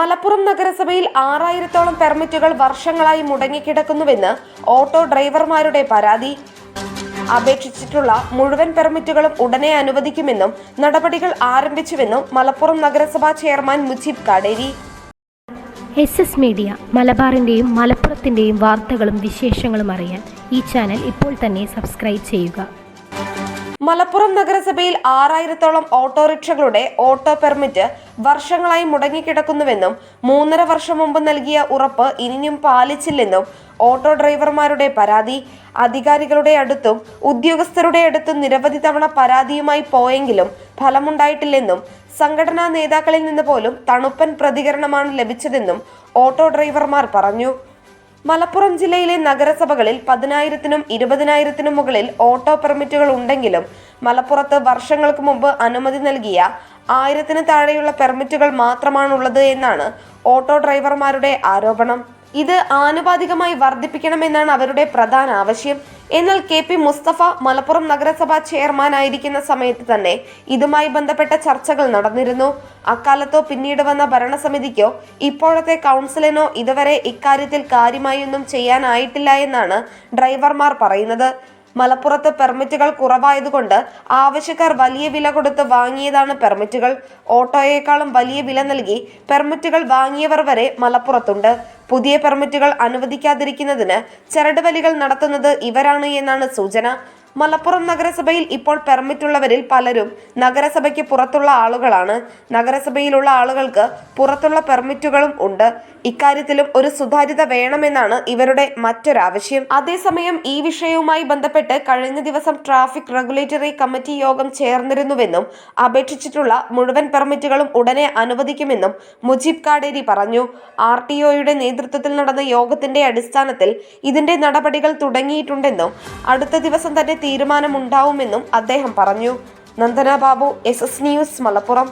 മലപ്പുറം നഗരസഭയിൽ ആറായിരത്തോളം പെർമിറ്റുകൾ വർഷങ്ങളായി മുടങ്ങിക്കിടക്കുന്നുവെന്ന് ഓട്ടോ ഡ്രൈവർമാരുടെ പരാതി. അപേക്ഷിച്ചിട്ടുള്ള മുഴുവൻ പെർമിറ്റുകളും ഉടനെ അനുവദിക്കുമെന്നും നടപടികൾ ആരംഭിച്ചുവെന്നും മലപ്പുറം നഗരസഭാ chairman Mujeeb Kaderi. S S media മലബാറിന്റെയും മലപ്പുറത്തിന്റെയും വാർത്തകളും വിശേഷങ്ങളും അറിയാൻ ഈ ചാനൽ ഇപ്പോൾ തന്നെ സബ്സ്ക്രൈബ് ചെയ്യുക. മലപ്പുറം നഗരസഭയിൽ ആറായിരത്തോളം ഓട്ടോറിക്ഷകളുടെ ഓട്ടോ പെർമിറ്റ് വർഷങ്ങളായി മുടങ്ങിക്കിടക്കുന്നുവെന്നും മൂന്നര വർഷം മുമ്പ് നൽകിയ ഉറപ്പ് ഇനിയും പാലിച്ചില്ലെന്നും ഓട്ടോ ഡ്രൈവർമാരുടെ പരാതി അധികാരികളുടെ അടുത്തും ഉദ്യോഗസ്ഥരുടെ അടുത്തും നിരവധി തവണ പരാതിയുമായി പോയെങ്കിലും ഫലമുണ്ടായിട്ടില്ലെന്നും സംഘടനാ നേതാക്കളിൽ നിന്ന് പോലും തണുപ്പൻ പ്രതികരണമാണ് ലഭിച്ചതെന്നും ഓട്ടോ ഡ്രൈവർമാർ പറഞ്ഞു. മലപ്പുറം ജില്ലയിലെ നഗരസഭകളിൽ പതിനായിരത്തിനും ഇരുപതിനായിരത്തിനും മുകളിൽ ഓട്ടോ പെർമിറ്റുകൾ ഉണ്ടെങ്കിലും മലപ്പുറത്ത് വർഷങ്ങൾക്ക് മുമ്പ് അനുമതി നൽകിയ ആയിരത്തിന് താഴെയുള്ള പെർമിറ്റുകൾ മാത്രമാണുള്ളത് എന്നാണ് ഓട്ടോ ഡ്രൈവർമാരുടെ ആരോപണം. ഇത് ആനുപാതികമായി വർദ്ധിപ്പിക്കണമെന്നാണ് അവരുടെ പ്രധാന ആവശ്യം. എന്നാൽ കെ പി മുസ്തഫ മലപ്പുറം നഗരസഭാ ചെയർമാൻ ആയിരിക്കുന്ന സമയത്ത് തന്നെ ഇതുമായി ബന്ധപ്പെട്ട ചർച്ചകൾ നടന്നിരുന്നു. അക്കാലത്തോ പിന്നീട് വന്ന ഭരണസമിതിക്കോ ഇപ്പോഴത്തെ കൗൺസിലിനോ ഇതുവരെ ഇക്കാര്യത്തിൽ കാര്യമായൊന്നും ചെയ്യാനായിട്ടില്ല എന്നാണ് ഡ്രൈവർമാർ പറയുന്നത്. മലപ്പുറത്ത് പെർമിറ്റുകൾ കുറവായതുകൊണ്ട് ആവശ്യക്കാർ വലിയ വില കൊടുത്ത് വാങ്ങിയതാണ് പെർമിറ്റുകൾ. ഓട്ടോയേക്കാളും വലിയ വില നൽകി പെർമിറ്റുകൾ വാങ്ങിയവർ വരെ മലപ്പുറത്തുണ്ട്. പുതിയ പെർമിറ്റുകൾ അനുവദിക്കാതിരിക്കുന്നതിന് ചരടുവലികൾ നടത്തുന്നത് ഇവരാണ് എന്നാണ് സൂചന. മലപ്പുറം നഗരസഭയിൽ ഇപ്പോൾ പെർമിറ്റുള്ളവരിൽ പലരും നഗരസഭയ്ക്ക് പുറത്തുള്ള ആളുകളാണ്. നഗരസഭയിലുള്ള ആളുകൾക്ക് പുറത്തുള്ള പെർമിറ്റുകളും ഉണ്ട്. ഇക്കാര്യത്തിലും ഒരു സുതാര്യത വേണമെന്നാണ് ഇവരുടെ മറ്റൊരാവശ്യം. അതേസമയം ഈ വിഷയവുമായി ബന്ധപ്പെട്ട് കഴിഞ്ഞ ദിവസം ട്രാഫിക് റെഗുലേറ്ററി കമ്മിറ്റി യോഗം ചേർന്നിരുന്നുവെന്നും അപേക്ഷിച്ചിട്ടുള്ള മുഴുവൻ പെർമിറ്റുകളും ഉടനെ അനുവദിക്കുമെന്നും മുജീബ് കാടേരി പറഞ്ഞു. ആർ ടി ഒയുടെ നേതൃത്വത്തിൽ നടന്ന യോഗത്തിന്റെ അടിസ്ഥാനത്തിൽ ഇതിന്റെ നടപടികൾ തുടങ്ങിയിട്ടുണ്ടെന്നും അടുത്ത ദിവസം തന്നെ തീരുമാനമുണ്ടാവുമെന്നും അദ്ദേഹം പറഞ്ഞു. Nandana Babu S S news Malappuram.